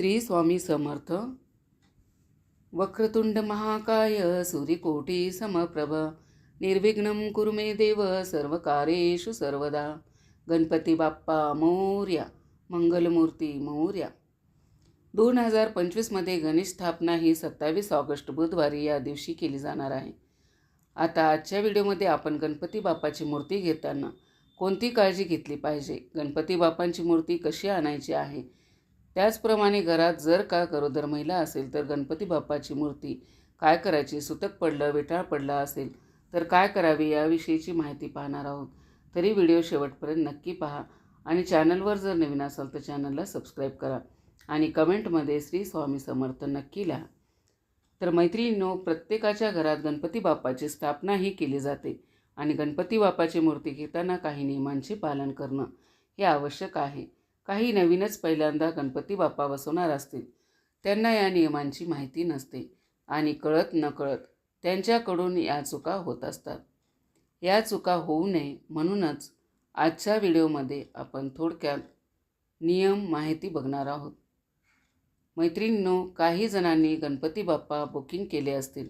श्री स्वामी समर्थ. वक्रतुंड महाकाय सूर्यकोटी समप्रभ. निर्विघ्न कुरु मे देव सर्वकार्येषु सर्वदा. गणपती बाप्पा मौर्या मंगलमूर्ती मौर्या. दोन हजार पंचवीसमध्ये गणेश स्थापना ही सत्तावीस ऑगस्ट बुधवारी या दिवशी केली जाणार आहे. आता आजच्या व्हिडिओमध्ये आपण गणपती बाप्पाची मूर्ती घेताना कोणती काळजी घेतली पाहिजे? गणपती बाप्पांची मूर्ती कशी आणायची आहे? त्याचप्रमाणे घरात जर का गरोदर महिला असेल तर गणपती बाप्पाची मूर्ती काय करायची? सुतक पडलं विटाळ पडला असेल तर काय करावे याविषयीची माहिती पाहणार आहोत. तरी व्हिडिओ शेवटपर्यंत नक्की पहा आणि चॅनलवर जर नवीन असाल तर चॅनलला सबस्क्राईब करा आणि कमेंटमध्ये श्री स्वामी समर्थ नक्की लिहा. तर मैत्रिणींनो प्रत्येकाच्या घरात गणपती बाप्पाची स्थापना ही केली जाते आणि गणपती बाप्पाची मूर्ती घेताना काही नियमांचे पालन करणं हे आवश्यक आहे. काही नवीनच पहिल्यांदा गणपती बाप्पा बसवणार असतील. त्यांना या नियमांची माहिती नसते आणि कळत नकळत त्यांच्याकडून या चुका होत असतात. या चुका होऊ नये म्हणूनच आजच्या व्हिडिओमध्ये आपण थोडक्यात नियम माहिती बघणार आहोत. मैत्रिणींनो काही जणांनी गणपती बाप्पा बुकिंग केले असतील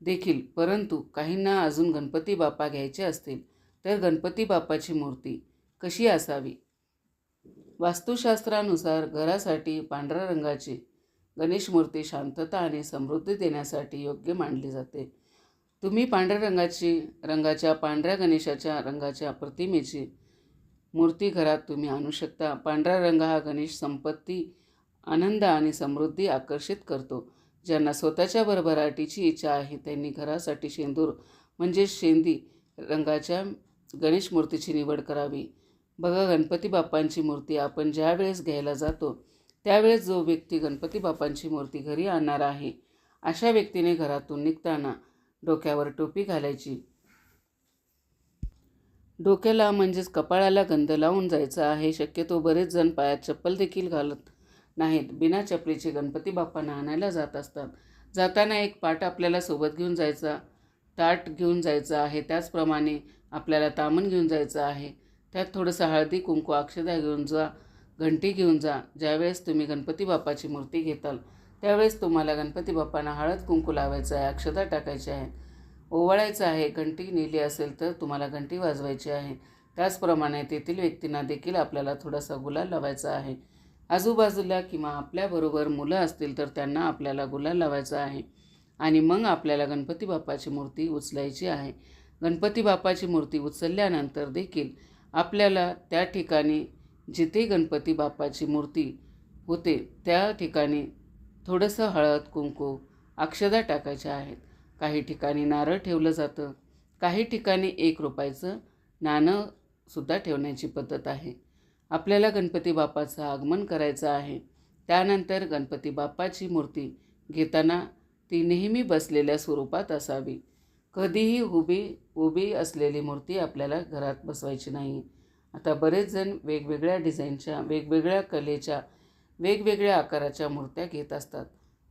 देखील परंतु काहींना अजून गणपती बाप्पा घ्यायचे असतील तर गणपती बाप्पाची मूर्ती कशी असावी? वास्तुशास्त्रानुसार घरासाठी पांढऱ्या रंगाची गणेश मूर्ती शांतता आणि समृद्धी देण्यासाठी योग्य मानली जाते. तुम्ही पांढऱ्या रंगाची रंगाच्या पांढऱ्या गणेशाच्या रंगाच्या प्रतिमेची मूर्ती घरात तुम्ही आणू शकता. पांढरा रंग हा गणेश संपत्ती आनंद आणि समृद्धी आकर्षित करतो. ज्यांना स्वतःच्या भरभराटीची इच्छा आहे त्यांनी घरासाठी शेंदूर म्हणजे शेंदी रंगाच्या गणेश मूर्तीची निवड करावी. बघा गणपती बाप्पांची मूर्ती आपण ज्या वेळेस घ्यायला जातो त्यावेळेस जो व्यक्ती गणपती बाप्पांची मूर्ती घरी आणणार आहे अशा व्यक्तीने घरातून निघताना डोक्यावर टोपी घालायची. डोक्याला म्हणजेच कपाळाला गंध लावून जायचं आहे शक्यतो बरेच जण पायात चप्पल देखील घालत नाहीत. बिना चपलीचे गणपती बाप्पांना आणायला जात असतात. जाताना एक पाट आपल्याला सोबत घेऊन जायचा ताट घेऊन जायचं आहे त्याचप्रमाणे आपल्याला तामण घेऊन जायचं आहे. त्यात थोडंसं हळदी कुंकू अक्षदा घेऊन जा घंटी घेऊन जा. ज्यावेळेस तुम्ही गणपती बाप्पाची मूर्ती घेताल त्यावेळेस तुम्हाला गणपती बाप्पांना हळद कुंकू लावायचं आहे अक्षदा टाकायची आहे ओवाळायचं आहे घंटी नेली असेल तर तुम्हाला घंटी वाजवायची आहे. त्याचप्रमाणे तेथील व्यक्तींना देखील आपल्याला थोडासा गुलाल लावायचा आहे. आजूबाजूला किंवा आपल्याबरोबर मुलं असतील तर त्यांना आपल्याला गुलाल लावायचा आहे. आणि मग आपल्याला गणपती बाप्पाची मूर्ती उचलायची आहे. गणपती बाप्पाची मूर्ती उचलल्यानंतर देखील आपल्याला त्या ठिकाणी जिथे गणपती बाप्पाची मूर्ती होते त्या ठिकाणी थोडंसं हळद कुंकू अक्षदा टाकायच्या आहेत. काही ठिकाणी नारळ ठेवलं जातं काही ठिकाणी एक रुपयाचं नाणंसुद्धा ठेवण्याची पद्धत आहे. आपल्याला गणपती बाप्पाचं आगमन करायचं आहे. त्यानंतर गणपती बाप्पाची मूर्ती घेताना ती नेहमी बसलेल्या स्वरूपात असावी. कधीही उभी उभी असलेली मूर्ती आपल्याला घरात बसवायची नाही. आता बरेच जण वेगवेगळ्या डिझाईनच्या वेगवेगळ्या कलेच्या वेगवेगळ्या आकाराच्या मूर्त्या घेत असतात.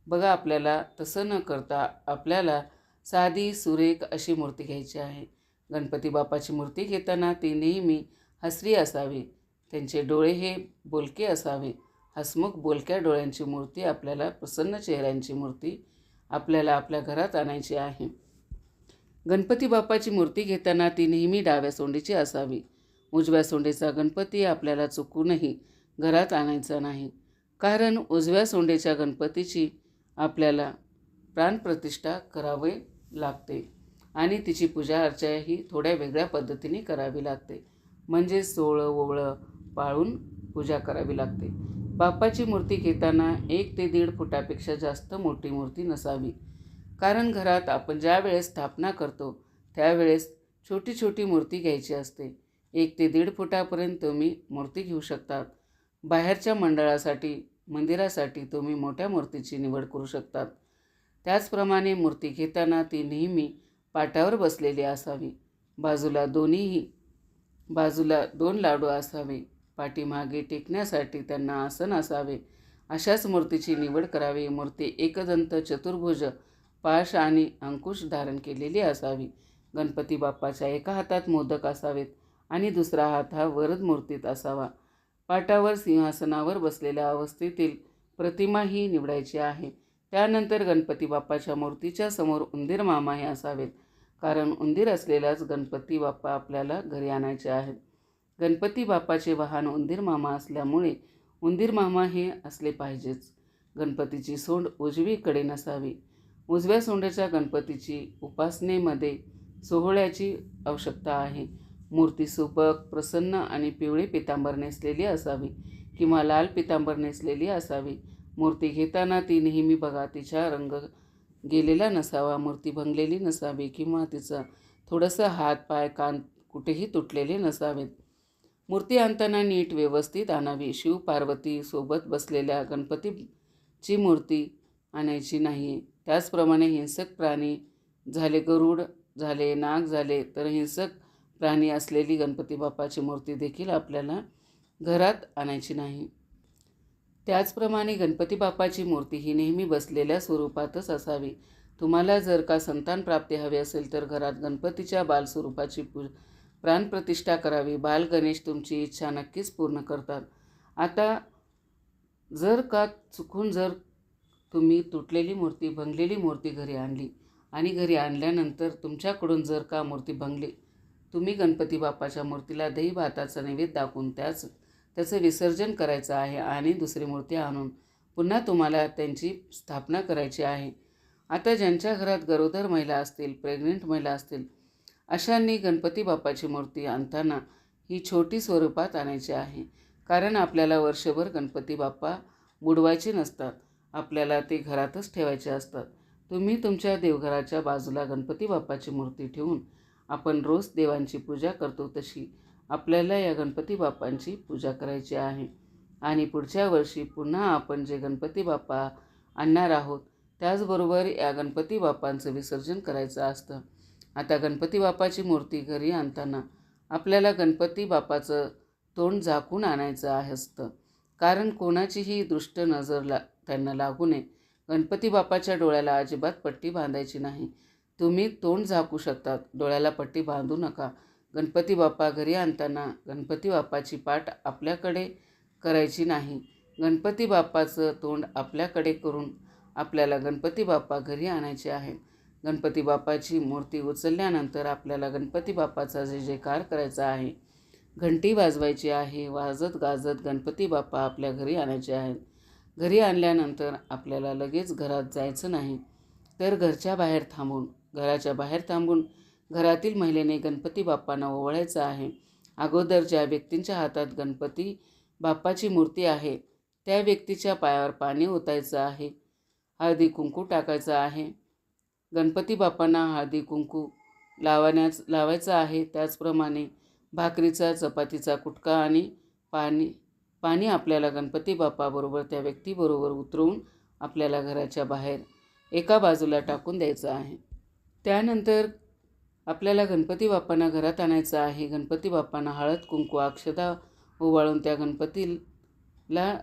बघा आपल्याला तसं न करता आपल्याला साधी सुरेख अशी मूर्ती घ्यायची आहे. गणपती बापाची मूर्ती घेताना ती नेहमी हसरी असावी. त्यांचे डोळे हे बोलके असावे. हसमुख बोलक्या डोळ्यांची मूर्ती आपल्याला प्रसन्न चेहऱ्यांची मूर्ती आपल्याला आपल्या घरात आणायची आहे. गणपती बाप्पाची मूर्ती घेताना ती नेहमी डाव्या सोंडीची असावी. उजव्या सोंडेचा गणपती आपल्याला चुकूनही घरात आणायचा नाही. कारण उजव्या सोंडेच्या गणपतीची आपल्याला प्राणप्रतिष्ठा करावे लागते आणि तिची पूजा अर्चा ही थोड्या वेगळ्या पद्धतीने करावी लागते. म्हणजे सोळं ओवळं पाळून पूजा करावी लागते. बाप्पाची मूर्ती घेताना एक ते दीड फुटापेक्षा जास्त मोठी मूर्ती नसावी. कारण घरात आपण ज्या वेळेस स्थापना करतो त्यावेळेस छोटी छोटी मूर्ती घ्यायची असते. एक ते दीड फुटापर्यंत तुम्ही मूर्ती घेऊ शकतात. बाहेरच्या मंडळासाठी मंदिरासाठी तुम्ही मोठ्या मूर्तीची निवड करू शकतात. त्याचप्रमाणे मूर्ती घेताना ती नेहमी पाटावर बसलेली असावी. बाजूला दोन्हीही बाजूला दोन लाडू असावे. पाठीमागे टेकण्यासाठी त्यांना आसन असावे. अशाच मूर्तीची निवड करावी. मूर्ती एकदंत चतुर्भुज पाश आणि अंकुश धारण केलेली असावी. गणपती बाप्पाच्या एका हातात मोदक असावेत आणि दुसरा हात हा वरद मूर्तीत असावा. पाटावर सिंहासनावर बसलेल्या अवस्थेतील प्रतिमाही निवडायची आहे. त्यानंतर गणपती बाप्पाच्या मूर्तीच्या समोर उंदीर मामा हे असावेत. कारण उंदीर असलेलाच गणपती बाप्पा आपल्याला घरी आणायचे आहेत. गणपती बाप्पाचे वाहन उंदीर मामा असल्यामुळे उंदीर मामा हे असले पाहिजेच. गणपतीची सोंड उजवीकडे नसावी. उजव्या सोंडाच्या गणपतीची उपासनेमध्ये सोहळ्याची आवश्यकता आहे. मूर्ती सुबक प्रसन्न आणि पिवळी पितांबर नेसलेली असावी किंवा लाल पितांबर नेसलेली असावी. मूर्ती घेताना ती नेहमी बघा तिचा रंग गेलेला नसावा मूर्ती भंगलेली नसावी किंवा तिचा थोडंसं हात पाय कान कुठेही तुटलेले नसावेत. मूर्ती आणताना नीट व्यवस्थित आणावी. शिव पार्वती सोबत बसलेल्या गणपतीची मूर्ती आणायची नाही. त्याचप्रमाणे हिंसक प्राणी झाले गरुड झाले नाग झाले तर हिंसक प्राणी असलेली गणपती बाप्पाची मूर्ती देखील आपल्याला घरात आणायची नाही. त्याचप्रमाणे गणपती बाप्पाची मूर्ती ही नेहमी बसलेल्या स्वरूपातच असावी. तुम्हाला जर का संतान प्राप्ती हवी असेल तर घरात गणपतीच्या बालस्वरूपाची पू प्राणप्रतिष्ठा करावी. बाल गणेश तुमची इच्छा नक्कीच पूर्ण करतात. आता जर का चुकून जर तुम्ही तुटलेली मूर्ती भंगलेली मूर्ती घरी आणली आणि घरी आणल्यानंतर तुमच्याकडून जर का मूर्ती भंगली तुम्ही गणपती बाप्पाच्या मूर्तीला दही भाताचा नैवेद्य दाखवून त्याच त्याचं विसर्जन करायचं आहे आणि दुसरी मूर्ती आणून पुन्हा तुम्हाला त्यांची स्थापना करायची आहे. आता ज्यांच्या घरात गरोदर महिला असतील प्रेग्नेंट महिला असतील अशांनी गणपती बाप्पाची मूर्ती आणताना ही छोटी स्वरूपात आणायची आहे. कारण आपल्याला वर्षभर गणपती बाप्पा बुडवायचे नसतात. आपल्याला ते घरातच ठेवायचे असतात. तुम्ही तुमच्या देवघराच्या बाजूला गणपती बाप्पाची मूर्ती ठेवून आपण रोज देवांची पूजा करतो तशी आपल्याला या गणपती बाप्पांची पूजा करायची आहे. आणि पुढच्या वर्षी पुन्हा आपण जे गणपती बाप्पा आणणार आहोत त्याचबरोबर या गणपती बाप्पांचं विसर्जन करायचं असतं. आता गणपती बाप्पाची मूर्ती घरी आणताना आपल्याला गणपती बाप्पाचं तोंड झाकून आणायचं आहे असतं. कारण कोणाचीही दृष्ट नजर ला त्यांना लागू नये. गणपती बाप्पाच्या डोळ्याला अजिबात पट्टी बांधायची नाही. तुम्ही तोंड झाकू शकतात. डोळ्याला पट्टी बांधू नका. गणपती बाप्पा घरी आणताना गणपती बाप्पाची पाठ आपल्याकडे करायची नाही. गणपती बाप्पाचं तोंड आपल्याकडे करून आपल्याला गणपती बाप्पा घरी आणायचे आहे. गणपती बाप्पाची मूर्ती उचलल्यानंतर आपल्याला गणपती बाप्पाचा जे जयकार करायचा आहे घंटी वाजवायची आहे वाजत गाजत गणपती बाप्पा आपल्या घरी आणायचे आहेत. घरी आणल्यानंतर आपल्याला लगेच घरात जायचं नाही. तर घरच्या बाहेर थांबून घराच्या बाहेर थांबून घरातील महिलेने गणपती बाप्पांना ओवळायचं आहे. अगोदर ज्या व्यक्तींच्या हातात गणपती बाप्पाची मूर्ती आहे त्या व्यक्तीच्या पायावर पाणी ओतायचं आहे. हळदी कुंकू टाकायचं आहे. गणपती बाप्पांना हळदी कुंकू लावण्याच लावायचं आहे. त्याचप्रमाणे भाकरीचा चपातीचा कुटका आणि पाणी पाणी आपल्याला गणपती बाप्पाबरोबर त्या व्यक्तीबरोबर उतरवून आपल्याला घराच्या बाहेर एका बाजूला टाकून द्यायचं आहे. त्यानंतर आपल्याला गणपती बाप्पांना घरात आणायचं आहे. गणपती बाप्पांना हळद कुंकू अक्षदा ओवाळून त्या गणपतीला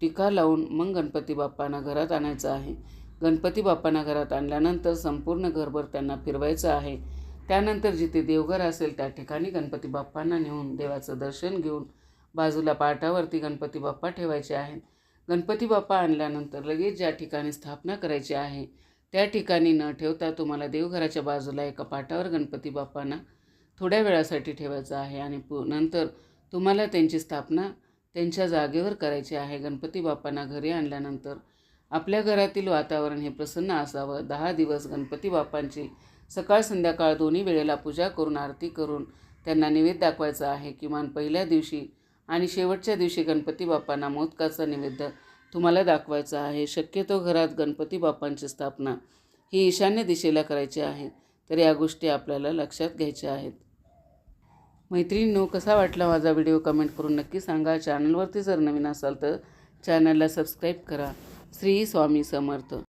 टीका लावून मग गणपती बाप्पांना घरात आणायचं आहे. गणपती बाप्पांना घरात आणल्यानंतर संपूर्ण घरभर त्यांना फिरवायचं आहे. त्यानंतर जिथे देवघर असेल त्या ठिकाणी गणपती बाप्पांना नेऊन देवाचं दर्शन घेऊन बाजूला पाटावरती गणपती बाप्पा ठेवायचे आहेत. गणपती बाप्पा आणल्यानंतर लगेच ज्या ठिकाणी स्थापना करायची आहे त्या ठिकाणी न ठेवता तुम्हाला देवघराच्या बाजूला एका पाटावर गणपती बाप्पांना थोड्या वेळासाठी ठेवायचं आहे आणि पु नंतर तुम्हाला त्यांची स्थापना त्यांच्या जागेवर करायची आहे. गणपती बाप्पांना घरी आणल्यानंतर आपल्या घरातील वातावरण हे प्रसन्न असावं. दहा दिवस गणपती बाप्पांची सकाळ संध्याकाळ दोन्ही वेळेला पूजा करून आरती करून त्यांना निवेद दाखवायचा आहे. किमान पहिल्या दिवशी आणि शेवटच्या दिवशी गणपती बाप्पांना मोदकाचा निवेद्य तुम्हाला दाखवायचा आहे. शक्यतो घरात गणपती बाप्पांची स्थापना ही ईशान्य दिशेला करायची आहे तर या गोष्टी आपल्याला लक्षात घ्यायच्या आहेत. मैत्रिणींनो कसा वाटला माझा व्हिडिओ कमेंट करून नक्की सांगा. चॅनलवरती जर नवीन असाल तर चॅनलला सबस्क्राईब करा. श्री स्वामी समर्थ.